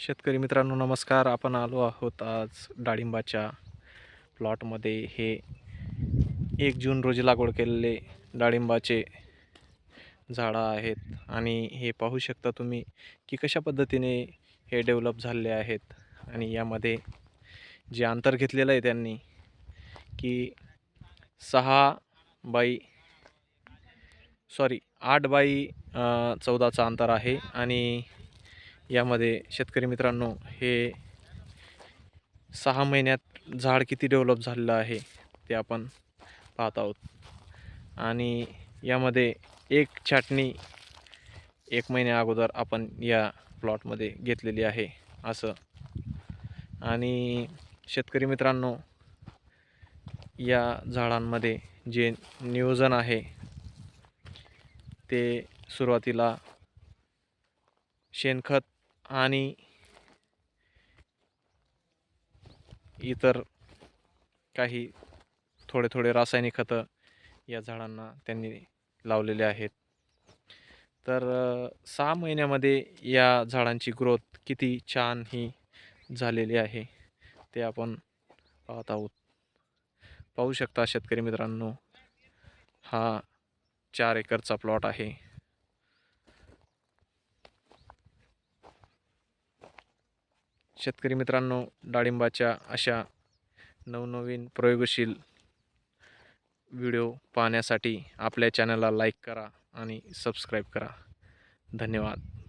शेतकरी मित्रांनो नमस्कार. आपण आलो आहोत आज डाळिंबाच्या प्लॉटमध्ये. हे एक जून रोजी लागवड केलेले डाळिंबाचे झाडं आहेत. आणि हे पाहू शकता तुम्ही की कशा पद्धतीने हे डेव्हलप झालेले आहेत. आणि यामध्ये जे अंतर घेतलेलं आहे त्यांनी की सहा बाई सॉरी आठ बाई चौदाचं अंतर आहे. आणि यामध्ये शेतकरी मित्रांनो हे सहा महिन्यात झाड किती डेव्हलप झालेलं आहे ते आपण पाहत आहोत. आणि यामध्ये एक छाटणी एक महिन्या अगोदर आपण या प्लॉटमध्ये घेतलेली आहे असं. आणि शेतकरी मित्रांनो या झाडांमध्ये जे नियोजन आहे ते सुरुवातीला शेणखत आणि इतर काही थोडे थोडे रासायनिक खतं या झाडांना त्यांनी लावलेले आहेत. तर सहा महिन्यामध्ये या झाडांची ग्रोथ किती छान ही झालेली आहे ते आपण पाहत आहोत. पाहू शकता शेतकरी मित्रांनो हा चार एकरचा प्लॉट आहे. शेतकरी मित्रांनो डाळिंबाच्या अशा नवनवीन प्रयोगशील व्हिडिओ पाहण्यासाठी आपल्या चॅनलला लाईक करा आणि सबस्क्राईब करा. धन्यवाद.